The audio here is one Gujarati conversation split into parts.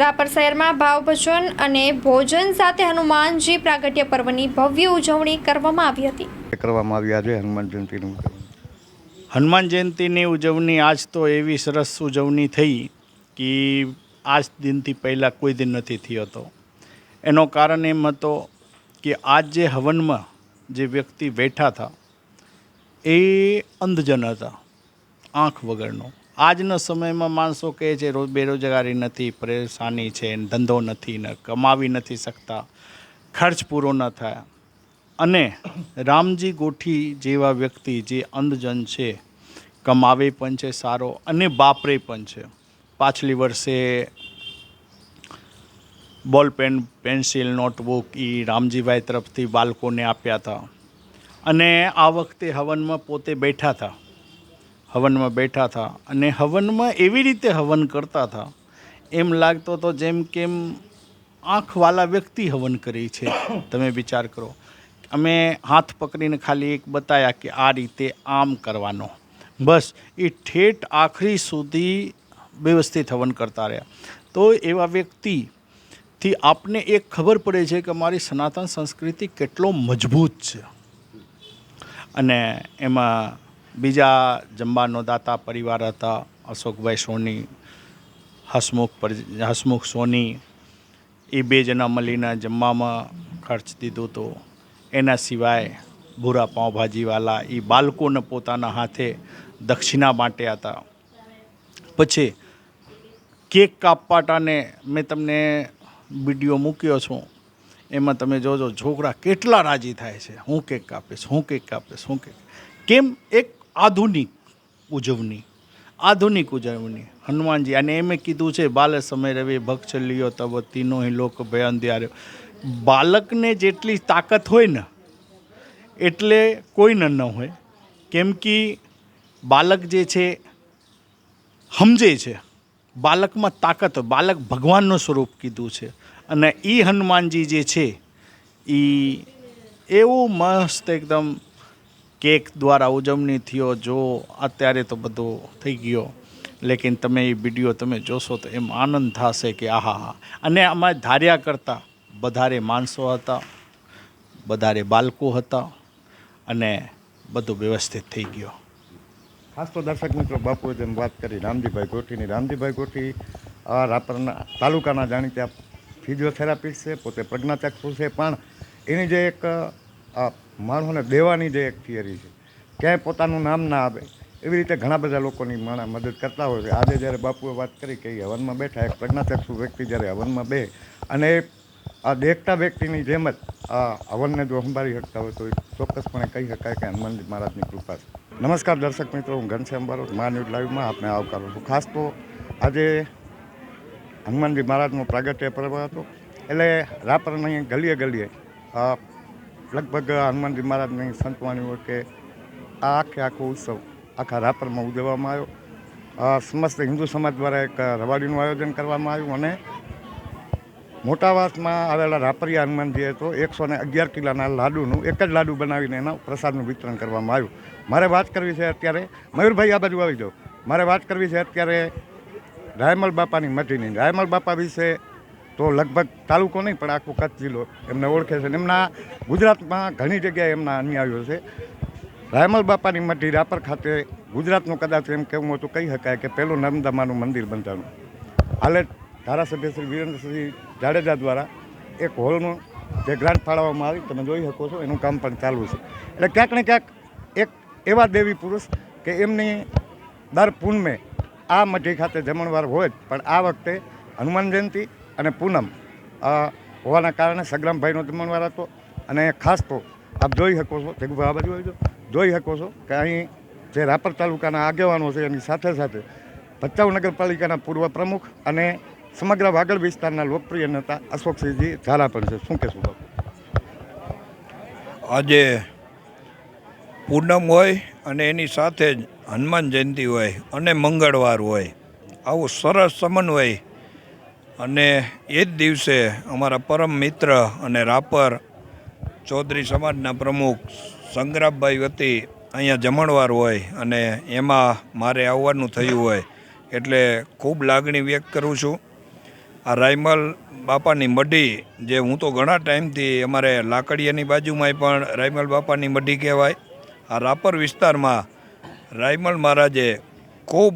રાપર શહેરમાં ભાવ ભજન અને ભોજન સાથે હનુમાનજી પ્રાગટ્ય પર્વની ભવ્ય ઉજવણી કરવામાં આવી હતી. કરવામાં આવ્યા છે હનુમાન જયંતિનું. હનુમાન જયંતિની ઉજવણી આજ તો એવી સરસ ઉજવણી થઈ કે આજ દિનથી પહેલાં કોઈ દિન નથી થયો હતો. એનો કારણ એમ હતો કે આજ જે હવનમાં જે વ્યક્તિ બેઠા હતા એ અંધજન હતા આંખ વગરનો. આજના સમયમાં માણસો કહે છે, રોજ બેરોજગારી નથી, પરેશાની છે, ધંધો નથી, ને કમાવી નથી શકતા, ખર્ચ પૂરો ન થાય. અને રામજી ગોઠી જેવા વ્યક્તિ જે અંધજન છે, કમાવે પણ છે સારો અને બાપરે પણ છે. પાછલી વર્ષે બોલ, પેન, પેન્સિલ, નોટબુક એ રામજીભાઈ તરફથી બાળકોને આપ્યા હતા. અને આ વખતે હવનમાં પોતે બેઠા હતા. હવનમાં બેઠા હતા અને હવનમાં એવી રીતે હવન કરતા હતા એમ લાગતો હતો જેમ કેમ આંખવાલા વ્યક્તિ હવન કરી છે. તમે વિચાર કરો. અમે હાથ પકડીને ખાલી એક બતાવ્યા કે આ રીતે આમ કરવાનો. બસ, એ ઠેઠ આખરી સુધી વ્યવસ્થિત હવન કરતા રહ્યા. તો એવા વ્યક્તિથી આપને એક ખબર પડે છે કે મારી સનાતન સંસ્કૃતિ કેટલો મજબૂત છે. અને એમાં બીજા જમવાનો દાતા પરિવાર હતા, અશોકભાઈ સોની, હસમુખ પર, હસમુખ સોની, એ બે જણા મળીને જમવામાં ખર્ચ દીધો હતો એના સિવાય ભૂરા પાઉંભાજીવાલા એ બાળકોને પોતાના હાથે દક્ષિણા માટે હતા. પછી કેક કાપવાટાને મેં તમને વીડિયો મૂક્યો છું, એમાં તમે જોજો, છોકરા કેટલા રાજી થાય છે. હું કેક કાપીશ, હું કેક કાપીશ, હું કેક. કેમ? એક આધુનિક ઉજવણી આધુનિક ઉજવણી. હનુમાનજી, અને એમે કીધું છે, બાલ સમય રવે ભક્ષ લિયો તબ તીનો હિ લોક ભયન દ્યાર્યો બાળકને જેટલી તાકાત હોય ને, એટલે કોઈને ન હોય. કેમ કે બાળક જે છે, સમજે છે બાળકમાં તાકાત હોય. બાળક ભગવાનનું સ્વરૂપ કીધું છે. અને એ હનુમાનજી જે છે એ એવું મસ્ત એકદમ કેક દ્વારા ઉજવણી થયો, જો અત્યારે તો બધું થઈ ગયો. લેકિન તમે એ વીડિયો તમે જોશો તો એમ આનંદ થશે કે આહા હા. અને આમાં ધાર્યા કરતાં વધારે માણસો હતા, વધારે બાળકો હતા અને બધું વ્યવસ્થિત થઈ ગયો. ખાસ તો દર્શક મિત્રો, બાપુએ જેમ વાત કરી, રામજીભાઈ ગોઠીની, રામજીભાઈ ગોઠી આ રાપરના તાલુકાના જાણીતા ફિઝિયોથેરાપિસ્ટ છે, પોતે પ્રજ્ઞાચક્ષુ છે, પણ એની જે એક આ માણસોને દેવાની જે એક થિયરી છે, ક્યાંય પોતાનું નામ ના આવે એવી રીતે ઘણા બધા લોકોની માણા મદદ કરતા હોય છે. આજે જ્યારે બાપુએ વાત કરી કે એ હવનમાં બેઠા, એક પ્રજ્ઞાચક્ષુ વ્યક્તિ જ્યારે હવનમાં બે, અને આ દેખતા વ્યક્તિની જેમ જ આ હવનને જો સંભાળી શકતા હોય તો એ ચોક્કસપણે કહી શકાય કે હનુમાનજી મહારાજની કૃપા છે. નમસ્કાર દર્શક મિત્રો, હું ઘનશ્યામ બારોટ, મા ન્યૂઝ લાઈવમાં આપને આવકારું છું. ખાસ તો આજે હનુમાનજી મહારાજનો પ્રાગટ્ય પર્વ હતો, એટલે રાપરની ગલીએ ગલીએ લગભગ હનુમાનજી મહારાજની સંતવાણી હોય કે આ આખે આખો ઉત્સવ આખા રાપરમાં ઉજવવામાં આવ્યો. સમસ્ત હિન્દુ સમાજ દ્વારા એક રવાડીનું આયોજન કરવામાં આવ્યું અને મોટાવાસમાં આવેલા રાપરિયા હનુમાનજીએ તો એકસો ને અગિયાર કિલોના લાડુનું એક જ લાડુ બનાવીને એના પ્રસાદનું વિતરણ કરવામાં આવ્યું. મારે વાત કરવી છે અત્યારે. મયુરભાઈ, આ બાજુ આવી જાઓ. મારે વાત કરવી છે અત્યારે રાયમલ બાપાની મટીની રાયમલ બાપા વિશે તો લગભગ તાલુકો નહીં, પણ આખો કચ્છ જિલ્લો એમને ઓળખે છે. એમના ગુજરાતમાં ઘણી જગ્યાએ એમના અન્યાયો છે. રાયમલ બાપાની મઢી રાપર ખાતે ગુજરાતનું કદાચ એમ કહેવું હોય તો કહી શકાય કે પહેલું નર્મદામાનું મંદિર બંધાણું. હાલે ધારાસભ્ય શ્રી વિરેન્દ્રસિંહ જાડેજા દ્વારા એક હોલનું જે ગ્રાન્ટ ફાળવવામાં આવી, તમે જોઈ શકો છો, એનું કામ પણ ચાલુ છે. એટલે ક્યાંક ને ક્યાંક એક એવા દેવી પુરુષ કે એમની દર પૂનમે આ મઢી ખાતે જમણવાર હોય પણ આ વખતે હનુમાન જયંતિ અને પૂનમ આ હોવાના કારણે સગ્રામભાઈનો જમણવાર હતો. અને ખાસ તો આપ જોઈ શકો છો ભેગુભાઈ આ બાજુ આવી. જોઈ શકો છો કે અહીં જે રાપર તાલુકાના આગેવાનો છે, એની સાથે સાથે ભચાઉ નગરપાલિકાના પૂર્વ પ્રમુખ અને સમગ્ર વાગડ વિસ્તારના લોકપ્રિય નેતા અશોકસિંહજી ઝાલા પણ છે. શું કહેશું બાપુ? આજે પૂનમ હોય અને એની સાથે જ હનુમાન જયંતિ હોય અને મંગળવાર હોય. આવું સરસ સમન્વય અને એ જ દિવસે અમારા પરમ મિત્ર અને રાપર ચૌધરી સમાજના પ્રમુખ સંગ્રામભાઈ વતી અહીંયા જમણવાર હોય અને એમાં મારે આવવાનું થયું હોય એટલે ખૂબ લાગણી વ્યક્ત કરું છું. આ રાયમલ બાપાની મઢી જે હું તો ઘણા ટાઈમથી અમારે લાકડિયાની બાજુમાંય પણ રાયમલ બાપાની મઢી કહેવાય. આ રાપર વિસ્તારમાં રાયમલ મહારાજે ખૂબ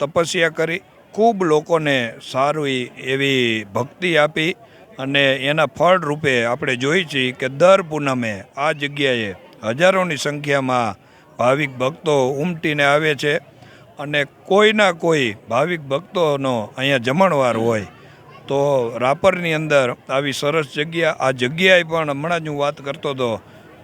તપસ્યા કરી ખૂબ લોકોને સારી એવી ભક્તિ આપી અને એના ફળ રૂપે આપણે જોઈ છીએ કે દર પૂનમે આ જગ્યાએ હજારોની સંખ્યામાં ભાવિક ભક્તો ઉમટીને આવે છે અને કોઈના કોઈ ભાવિક ભક્તોનો અહીંયા જમણવાર હોય તો રાપરની અંદર આવી સરસ જગ્યા, આ જગ્યાએ પણ હમણાં જ હું વાત કરતો હતો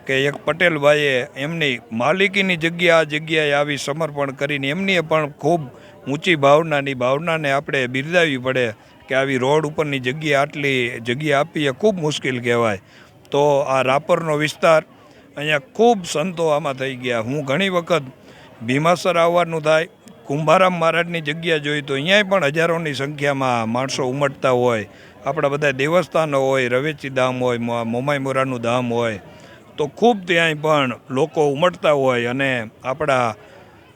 કે એક પટેલભાઈએ એમની માલિકીની જગ્યા, આ જગ્યાએ આવી સમર્પણ કરીને એમની પણ ખૂબ ઊંચી ભાવનાની ભાવનાને આપણે બિરદાવવી પડે કે આવી રોડ ઉપરની જગ્યા આટલી જગ્યા આપવી એ ખૂબ મુશ્કેલ કહેવાય. તો આ રાપરનો વિસ્તાર અહીંયા ખૂબ સંતો આમાં થઈ ગયા. હું ઘણી વખત ભીમાસર આવવાનું થાય, કુંભારામ મહારાજની જગ્યા જોઈ તો અહીંયાય પણ હજારોની સંખ્યામાં માણસો ઉમટતા હોય. આપણા બધા દેવસ્થાનો હોય, રવેચી ધામ હોય મોમાઈ મોરાનું ધામ હોય. તો ખૂબ ત્યાંય પણ લોકો ઉમટતા હોય અને આપણા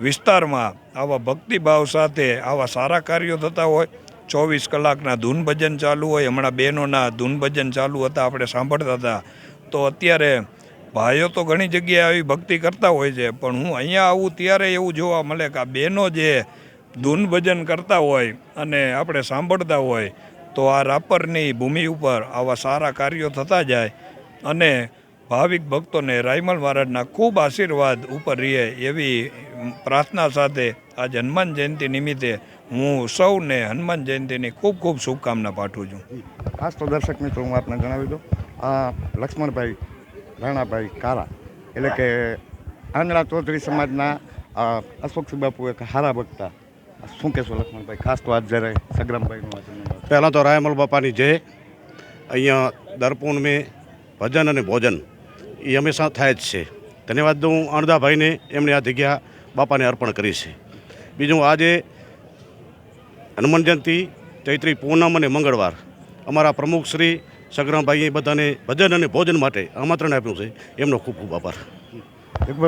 વિસ્તારમાં આવા ભક્તિભાવ સાથે આવા સારા કાર્યો થતા હોય, ચોવીસ કલાકના ધૂન ભજન ચાલુ હોય, હમણાં બહેનોના ધૂન ભજન ચાલુ હતા, આપણે સાંભળતા હતા. તો અત્યારે ભાઈઓ તો ઘણી જગ્યાએ આવી ભક્તિ કરતા હોય છે, પણ હું અહીંયા આવું ત્યારે એવું જોવા મળે કે આ બહેનો જે ધૂન ભજન કરતા હોય અને આપણે સાંભળતા હોય, તો આ રાપરની ભૂમિ ઉપર આવા સારા કાર્યો થતા જાય અને ભાવિક ભક્તોને રાયમલ મહારાજના ખૂબ આશીર્વાદ ઉપર રહે એવી પ્રાર્થના સાથે આજ હનુમાન જયંતિ નિમિત્તે હું સૌને હનુમાન જયંતિની ખૂબ ખૂબ શુભકામના પાઠવું છું. ખાસ તો દર્શક મિત્રો હું આપને જણાવી દઉં. આ લક્ષ્મણભાઈ રાણાભાઈ કારા એટલે કે આંગળા ચૌધરી સમાજના આ અશોકસિંહ બાપુ એક હારા ભક્તા શું કહેશો લક્ષ્મણભાઈ? ખાસ તો આજ જ્યારે સગ્રામભાઈનું વાત પહેલાં તો રાયમલ બાપાની જય અહીંયા દર્પણ મેં ભજન અને ભોજન એ હંમેશા થાય જ છે. ધન્યવાદ દઉં અણદાભાઈને એમણે આ જગ્યા બાપાને અર્પણ કરી છે. બીજું આજે હનુમાન જયંતિ ચૈત્રી પૂનમ અને મંગળવાર. અમારા પ્રમુખ શ્રી સગ્રામભાઈએ બધાને ભજન અને ભોજન માટે આમંત્રણ આપ્યું છે. એમનો ખૂબ ખૂબ આભાર.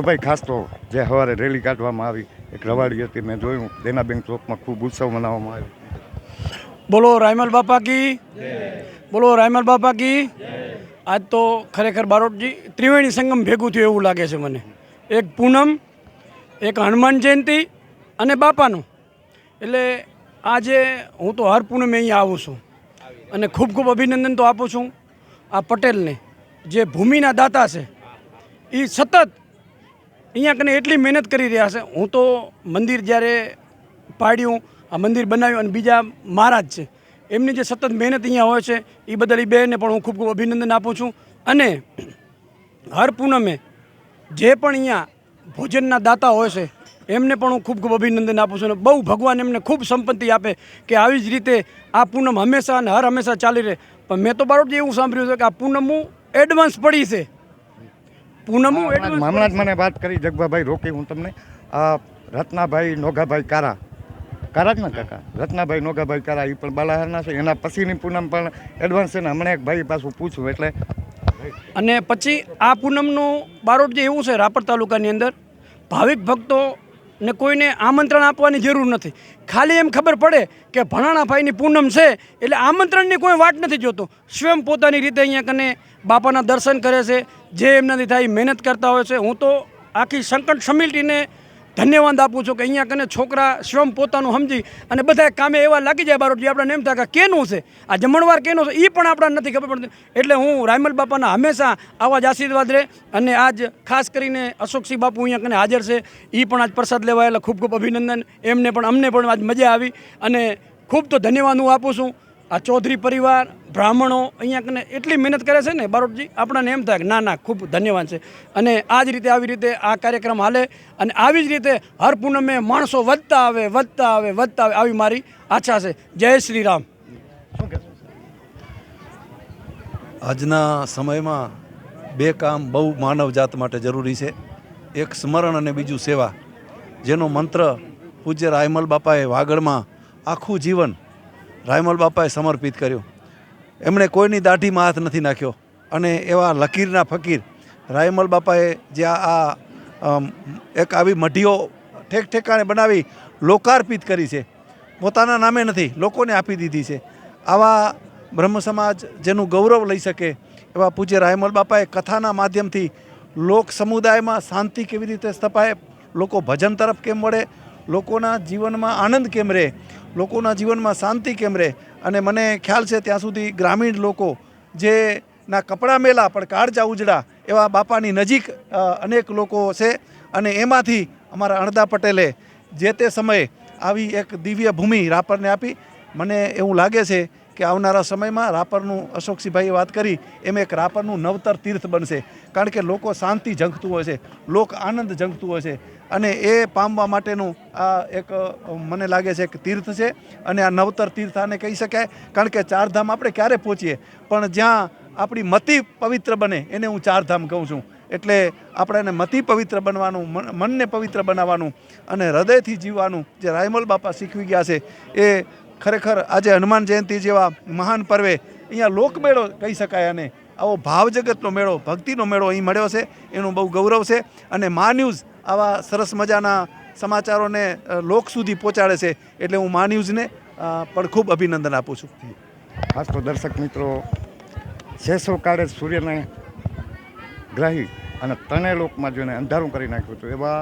ભાઈ ખાસ તો જે સવારે રેલી કાઢવામાં આવી એક રવાડી હતી મેં જોયું. દેનાબેન ચોકમાં ખૂબ ઉત્સવ મનાવવામાં આવ્યો. બોલો રાયમલ બાપા કી? બોલો રાયમલ બાપા કી? આજ તો ખરેખર બારોટજી ત્રિવેણી સંગમ ભેગું થયું એવું લાગે છે મને. એક પૂનમ એક હનુમાન જયંતિ અને બાપાનું. એટલે આજે હું તો હર પૂનમે અહીંયા આવું છું. અને ખૂબ ખૂબ અભિનંદન તો આપું છું આ પટેલને, જે ભૂમિના દાતા છે. એ સતત અહીંયા કને એટલી મહેનત કરી રહ્યા છે. હું તો મંદિર જ્યારે પાડ્યું, આ મંદિર બનાવ્યું અને બીજા મહારાજ છે. એમની જે સતત મહેનત અહીંયા હોય છે એ બદલ એ બેને પણ હું ખૂબ ખૂબ અભિનંદન આપું છું. અને હર પૂનમે જે પણ અહીંયા ભોજનના દાતા હોય છે એમને પણ હું ખૂબ ખૂબ અભિનંદન આપું છું અને બહુ ભગવાન એમને ખૂબ સંપત્તિ આપે કે આવી જ રીતે આ પૂનમ હંમેશા અને હર હંમેશા ચાલી રહે. પણ મેં તો બારોટજી એવું સાંભળ્યું છે કે આ પૂનમ હું એડવાન્સ પડી છે. પૂનમ હું એડવાન્સ હમણાં જ મને વાત કરી જગભાભાઈ રોકી હું તમને. રત્નાભાઈ નોગાભાઈ કારા. કારા જ ને કાકા? રત્નાભાઈ નોગાભાઈ કારા એ પણ બાલાહારના છે. એના પછીની પૂનમ પણ એડવાન્સ છે ને હમણાં એક ભાઈ પાછું પૂછું એટલે અને પછી આ પૂનમનું બારોટ જે એવું છે રાપર તાલુકાની અંદર ભાવિક ભક્તો ને કોઈને આમંત્રણ આપવાની જરૂર નથી. ખાલી એમ ખબર પડે કે ભણાણા ભાઈની પૂનમ છે એટલે આમંત્રણની કોઈ વાટ નથી જોતો. સ્વયં પોતાની રીતે અહીંયા કને બાપાના દર્શન કરે છે. જે એમનાથી થાય મહેનત કરતા હોય છે. હું તો આખી સંકટ સમિટીને ધન્યવાદ આપું છું કે અહીંયા કને છોકરા શ્રમ પોતાનું સમજી અને બધા કામે એવા લાગી જાય બારોટજી આપણે એમ થાય કે કેનું છે? આ જમણવાર કેનું છે? એ પણ આપણને નથી ખબર પડતી. એટલે હું રાયમલ બાપાના હંમેશા આવા જ આશીર્વાદ રહે અને આજ ખાસ કરીને અશોકસિંહ બાપુ અહીંયા કને હાજર છે. એ પણ આજ પ્રસાદ લેવા એટલે ખૂબ ખૂબ અભિનંદન. એમને પણ, અમને પણ આજ મજા આવી. અને ખૂબ તો ધન્યવાદ હું આપું છું. આ ચૌધરી પરિવાર, બ્રાહ્મણો અહીંયા કને એટલી મહેનત કરે છે ને બારોટજી આપણને એમ થાય કે ના ના, ખૂબ ધન્યવાદ છે. અને આ જ રીતે આવી રીતે આ કાર્યક્રમ હાલે અને આવી જ રીતે હર પૂનમે માણસો વધતા આવે વધતા આવે વધતા આવે આવી મારી આશા છે. જય શ્રી રામ. આજના સમયમાં બે કામ બહુ માનવ જાત માટે જરૂરી છે. એક સ્મરણ અને બીજું સેવા. જેનો મંત્ર પૂજ્ય રાયમલ બાપાએ વાગડમાં આખું જીવન રાયમલ બાપાએ સમર્પિત કર્યું. એમણે કોઈની દાઢીમાં હાથ નથી નાખ્યો. અને એવા લકીરના ફકીર રાયમલ બાપાએ જે આ આ, એક આવી મઢીઓ ઠેક ઠેકાણે બનાવી લોકાર્પિત કરી છે. પોતાના નામે નથી લોકોને આપી દીધી છે. આવા બ્રહ્મ સમાજ જેનું ગૌરવ લઈ શકે એવા પૂજ્ય રાયમલ બાપાએ કથાના માધ્યમથી લોક સમુદાયમાં શાંતિ કેવી રીતે સ્થપાય લોકો ભજન તરફ કેમ વળે લોકોના જીવનમાં આનંદ કેમ રહે? લોકોના જીવનમાં શાંતિ કેમ રહે? અને મને ખ્યાલ છે ત્યાં સુધી ગ્રામીણ લોકો જે ના કપડાં મેલા, પણ કાળજા ઉજળા, એવા બાપાની નજીક અનેક લોકો છે અને એમાંથી અમારા અણદા પટેલે જે તે સમયે આવી એક દિવ્ય ભૂમિ રાપરને આપી. મને એવું લાગે છે કે આવનારા સમયમાં રાપરનું અશોકસિંહભાઈએ વાત કરી, એમ એક રાપરનું નવતર તીર્થ બનશે. કારણ કે લોકો શાંતિ ઝંખતું હોય છે, લોક આનંદ ઝંખતું હોય છે. અને એ પામવા માટેનું આ એક મને લાગે છે કે તીર્થ છે. અને આ નવતર તીર્થ આને કહી શકાય. કારણ કે ચારધામ આપણે ક્યારે પહોંચીએ? પણ જ્યાં આપણી મતિ પવિત્ર બને, એને હું ચારધામ કહું છું. એટલે આપણે એને મતિ પવિત્ર બનવાનું, મન- મનને પવિત્ર બનાવવાનું અને હૃદયથી જીવવાનું જે રાયમલ બાપા શીખવી ગયા છે, એ ખરેખર આજે હનુમાન જયંતિ જેવા મહાન પર્વે અહીંયા લોકમેળો કહી શકાય અને આવો ભાવ જગતનો મેળો, ભક્તિનો મેળો અહીં મળ્યો છે. એનું બહુ ગૌરવ છે અને મા ન્યૂઝ આવા સરસ મજાના સમાચારોને લોક સુધી પહોંચાડે છે એટલે હું મા ન્યૂઝને પણ ખૂબ અભિનંદન આપું છું. ખાસ તો દર્શક મિત્રો, શેષો કાળે સૂર્યને ગ્રાહી અને ત્રણેય લોકમાં જોઈને અંધારું કરી નાખ્યું હતું. એવા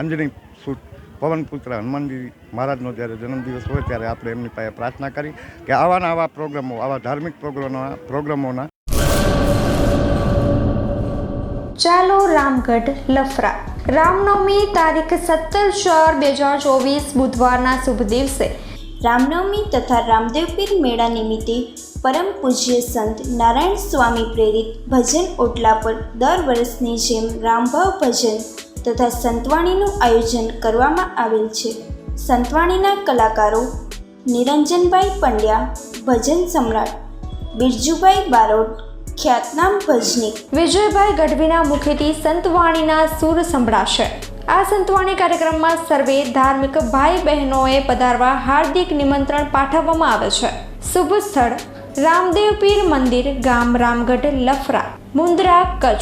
અંજની સુત પવનપુત્ર હનુમાનજી મહારાજનો જ્યારે જન્મદિવસ હોય ત્યારે આપણે એમની પાસે પ્રાર્થના કરી કે આવાના આવા પ્રોગ્રામો, આવા ધાર્મિક પ્રોગ્રામોના પ્રોગ્રામોના. ચાલો રામગઢ લફરા. રામનવમી તારીખ સત્તર ચાર બે હજાર ચોવીસ બુધવારના શુભ દિવસે. રામનવમી તથા રામદેવપીર મેળા નિમિત્તે પરમ પૂજ્ય સંત નારાયણ સ્વામી પ્રેરિત ભજન ઓટલા પર દર વર્ષની જેમ રામભાવ ભજન તથા સંતવાણીનું આયોજન કરવામાં આવેલ છે. સંતવાણીના કલાકારો નિરંજનભાઈ પંડ્યા, ભજન સમ્રાટ, બિરજુભાઈ બારોટ, ખ્યાતનામ ભજની. વિજયભાઈ ગઢવીના મુખેથી સંતવાણીના સૂર સંભળાશે. આ સંતવાણી કાર્યક્રમમાં સર્વે ધાર્મિક ભાઈ બહેનોએ પધારવા હાર્દિક નિમંત્રણ પાઠવવામાં આવે છે. શુભ સ્થળ, રામદેવ પીર મંદિર, ગામ રામગઢ, લફરા મુન્દ્રા કચ્છ.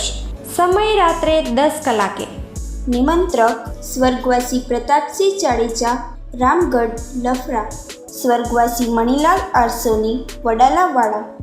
સમય રાત્રે દસ કલાકે. निमंत्रक स्वर्गवासी प्रतापसिंह चाळीचा रामगड लफरा स्वर्गवासी मणिलाल आरसोनी वडाला वाडा.